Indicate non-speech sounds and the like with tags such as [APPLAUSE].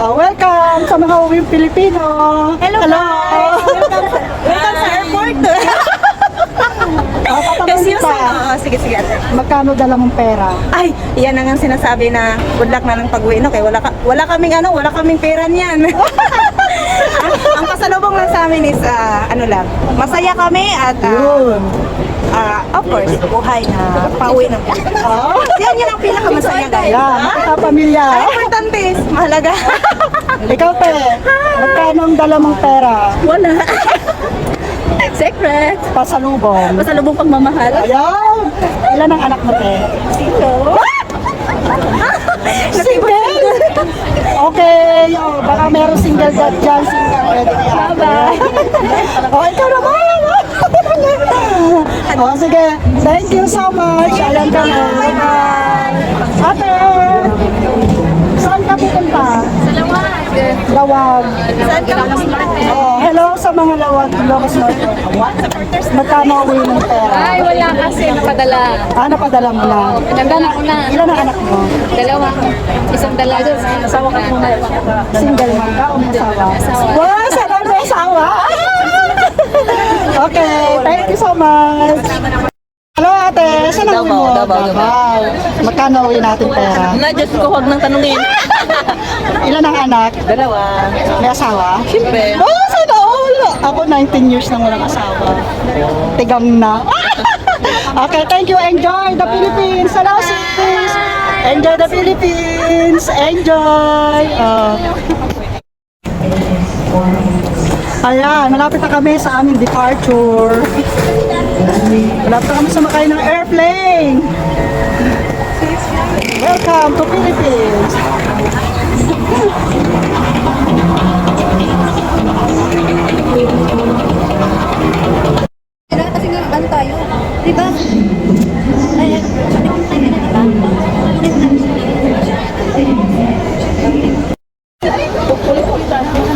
Oh, welcome sa mga uwing Pilipino. Hello, guys! Welcome sa, [LAUGHS] welcome sa airport. Oh, Kasi yung pa. sa... sige, sige. ate. Magkano dala mong pera? Ay, yan ang ang sinasabi na good luck na ng pag-uwi. No? Kaya wala, ka, wala kaming ano, wala kaming pera niyan. [LAUGHS] ang, ang pasalubong lang sa amin is, ah, ano lang, masaya kami at, Yun. ah, of course, buhay na pauwi ng. [LAUGHS] Oh. Yan, yan ang pinakamasaya, guys. Yan, nakakapamilya. Ang importante is, mahalaga. [LAUGHS] Ikaw, te, magkano ang dala mong pera? wala. [LAUGHS] Secret. Pasalubong. Pasalubong pagmamahal. Ayan! Ilan ang anak mo, te? Single? Okay, oh, baka single dad dyan. Single ready ka. Bye-bye. oh, ikaw naman. [LAUGHS] oh, sige. Thank you so much. Alam ka na. Bye-bye. Ate, saan ka pupunta? Sa lawag. Lawag. Saan ka Oh, hello sa mga lawag. Ilocos Norte. Magkano uwi ng pera? Ay, wala kasi napadala. Ah, napadala mo na. Nagdala ko na. Ilan ang anak mo? Dalawa. Isang dalaga. Asawa ka muna. Single man ka Wow, sana may asawa! [LAUGHS] okay, thank you so much. Hello ate, saan ang uwi mo? Davao, Davao, Davao. Magkano uwi natin pera? Na, Diyos ko, huwag nang tanungin. [LAUGHS] Ilan ang anak? Dalawa. May asawa? Siyempre. Oh, sana all! Ako 19 years nang walang asawa. Tigang na. [LAUGHS] okay, thank you. Enjoy the Philippines. Hello, sis. Enjoy the Philippines. Enjoy. Oh. Ayan, malapit na kami sa aming departure. Malapit na kami sa makain ng airplane. Welcome to Philippines. Kailangan kasi nga ano tayo, di Thank you.